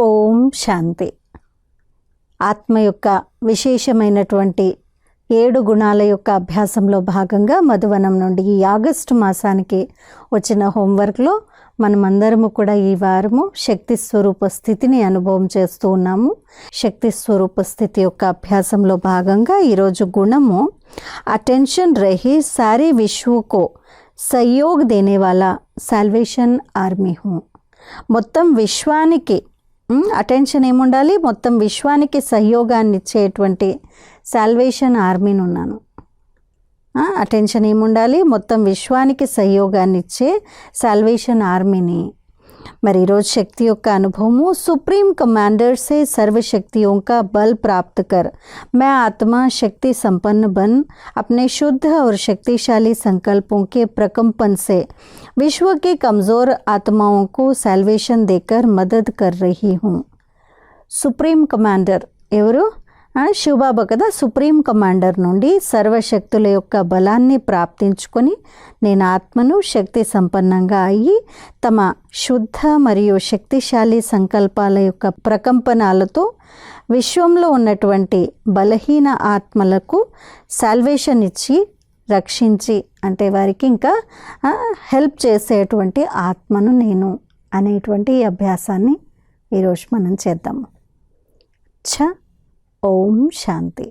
ఓం శాంతి. ఆత్మ యొక్క విశేషమైనటువంటి ఏడు గుణాల యొక్క అభ్యాసంలో భాగంగా మధువనం నుండి ఈ ఆగస్టు మాసానికి వచ్చిన హోంవర్క్లో మనమందరము కూడా ఈ వారము శక్తి స్వరూప స్థితిని అనుభవం చేస్తూ ఉన్నాము. శక్తి స్వరూప స్థితి యొక్క అభ్యాసంలో భాగంగా ఈరోజు గుణము అటెన్షన్ రహి సారీ విశ్వకో సహయోగ్ దేనే సాల్వేషన్ ఆర్మీ హూ. మొత్తం విశ్వానికి అటెన్షన్ ఏముండాలి? మొత్తం విశ్వానికి సహయోగాన్ని ఇచ్చేటువంటి సాల్వేషన్ ఆర్మీని ఉన్నాను అటెన్షన్ ఏముండాలి? మొత్తం విశ్వానికి సహయోగాన్ని ఇచ్చే సాల్వేషన్ ఆర్మీని మరి ఈరోజు శక్తి యొక్క అనుభవము సుప్రీం कमांडर से सर्व शक्तियों का बल प्राप्त कर मैं आत्मा शक्ति संपन्न बन अपने शुद्ध और शक्तिशाली संकल्पों के प्रकंपन से विश्व की कमज़ोर आत्माओं को सैल्वेशन देकर मदद कर रही हूँ సుప్రీం కమాండర్ ఎవరు ఆ, శివబాబా కదా సుప్రీం కమాండర్ నుండి సర్వశక్తుల యొక్క బలాన్ని ప్రాప్తించుకొని నేను ఆత్మను శక్తి సంపన్నంగా అయ్యి తమ శుద్ధ మరియు శక్తిశాలి సంకల్పాల యొక్క ప్రకంపనాలతో విశ్వంలో ఉన్నటువంటి బలహీన ఆత్మలకు సాల్వేషన్ ఇచ్చి రక్షించి అంటే వారికి ఇంకా హెల్ప్ చేసేటువంటి ఆత్మను నేను అనేటువంటి ఈ అభ్యాసాన్ని ఈరోజు మనం చేద్దాము. ఛ ఓం శాంతి